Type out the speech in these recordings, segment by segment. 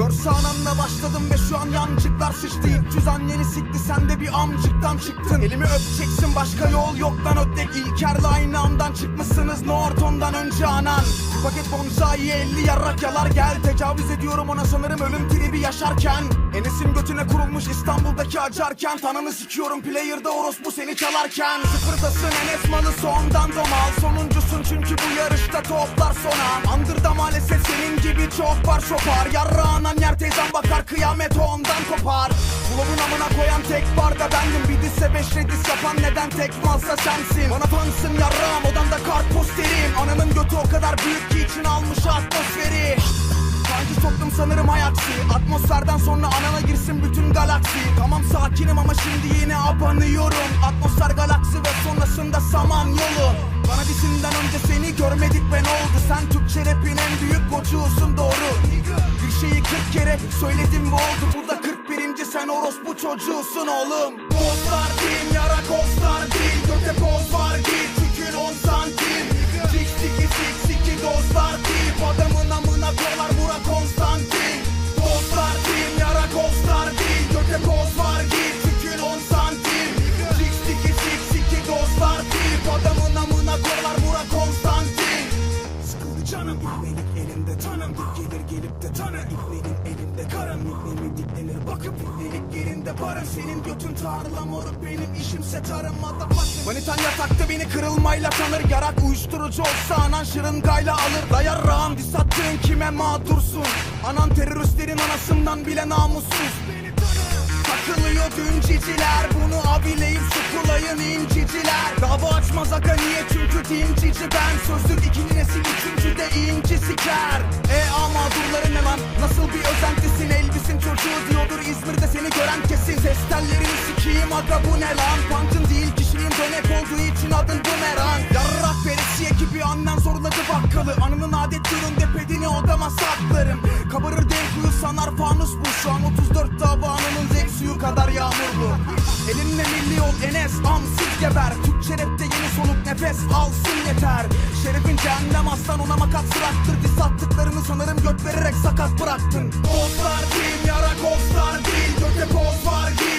olsa ananla başladım ve şu an yancıklar sıçtı. 300 anneni sikti sen de bir amcıktan çıktın. Elimi öpeceksin başka yol yok lan ötek İlker'le aynı andan çıkmışsınız Norton'dan önce anan. Bir paket bonsai 50 yarrak yalar gel. Tecavüz ediyorum ona sanırım ölüm tribi yaşarken. Enes'in götüne kurulmuş İstanbul'daki acarken. Tanını sikiyorum player'da orospu seni çalarken. Sıfırdasın Enes malı sondan domal. Sonuncusun çünkü bu yarışta toplar sona. Andırda maalesef senin gibi çok var. Şopar Yarrağına yer teyzem bakar. Kıyamet ondan kopar. Bulabın amına koyan tek barda bendim. Bir disse beş redis yapan neden tek malsa sensin? Bana fansın yarrağım odamda kart posterim Ananın götü o kadar büyük ki için almış atmosferi. Sanki soktum sanırım hayaksi Atmosferden sonra anana girsin bütün galaksi. Tamam sakinim ama şimdi yine abanıyorum. Atmosfer 40 kere söyledim ve oldu? Burada 41. sen orospu çocuğusun oğlum. Ghostlar değil yara ghostlar değil Göte poz var git Tükün 10 santim. Sik siki sik siki ghostlar değil Adamın amına koyar bura Konstantin. Ghostlar değil yara ghostlar değil Göte poz var git Tükün 10 santim. Sik siki sik siki ghostlar değil Adamın amına koyar bura Konstantin. Sıkıldı canım İbnelik elinde tanım Dik gelir gelip de tanı İbnenin elinde. Karım İbnemi diklenir bakıp İbnelik yerinde. Para Senin götün tarla moruk benim işimse tarım. Motherfucker. Manitan yatakta beni kırılmayla tanır. Yarak uyuşturucu olsa anan şırıngayla alır. Dayar rağım dis attığın kime mağdursun? Anan teröristlerin anasından bile namussuz Takılıyor dünciciler Bunu abileyip sukulayın inciciler. Dava açmaz aga niye? Çünkü dincici ben. Sözlük ikinci nesil üçüncü de inci siker. E ama durları ne lan nasıl bir özentisin Elbisin çocuğu diyordur. İzmir'de seni gören kesin. Ses tellerini sikiyim aga bu ne lan? Pancın değil kişiliğin dönek olduğu için adın bumerang. Yarrak veresiye gibi annen zorladı bakkalı Anının adet üründe pedini odama saklarım. Kabarır dev kuyu sanar fanus bu. Şu an yağmurlu. Elinle milli yol Enes amsız geber. Türkçe rapte yeni soluk nefes alsın yeter. Şerefin cehennem aslan ona makat sıraktır Diss attıklarını sanırım göt vererek sakat bıraktın. Ghostlar değil yara ghostlar değil Göte poz var git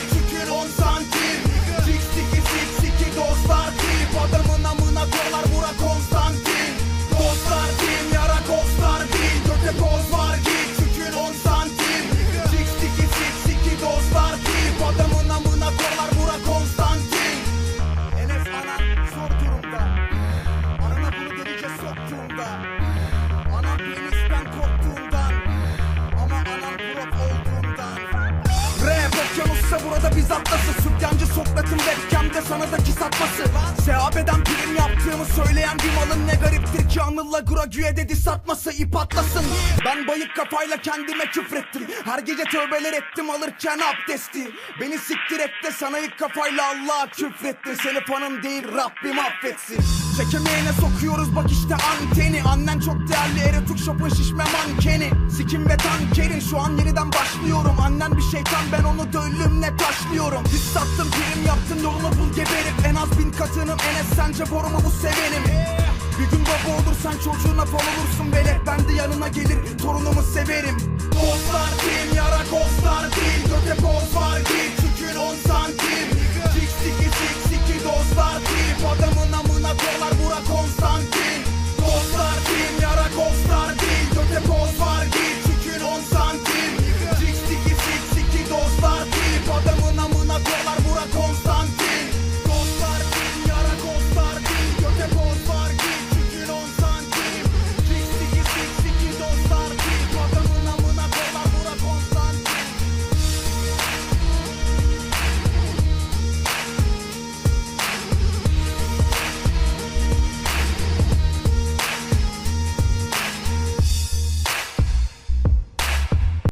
burada biz atlasın. Sütyancı Sokrat'ın webcamde sana da kiss atması. Sehabeden prim yaptığımı söyleyen bir malın ne gariptir ki? Anıl'la Gragü'ye dedi satması ip atlasın. Ben bayık kafayla kendime küfrettim. Her gece tövbeler ettim alırken abdesti Beni siktir et de sana ilk kafayla Allah'a küfrettin Seni fanın değil Rabbim affetsin Çekemeyene sokuyoruz. Bak işte anteni. Annen çok değerli erotik shop'un şişme mankeni. Sikim ve tankerin şu an yeniden başlıyorum. Annen bir şeytan ben onu döllümle taşlıyorum. Diz sattın prim yaptın yolunu bul geberip En az bin katınım Enes sence borumu bu sevenim? Bir gün baba olursan çocuğuna fal olursun velet. Ben de yanına gelir torunumu severim. Ghostlar değil yara ghostlar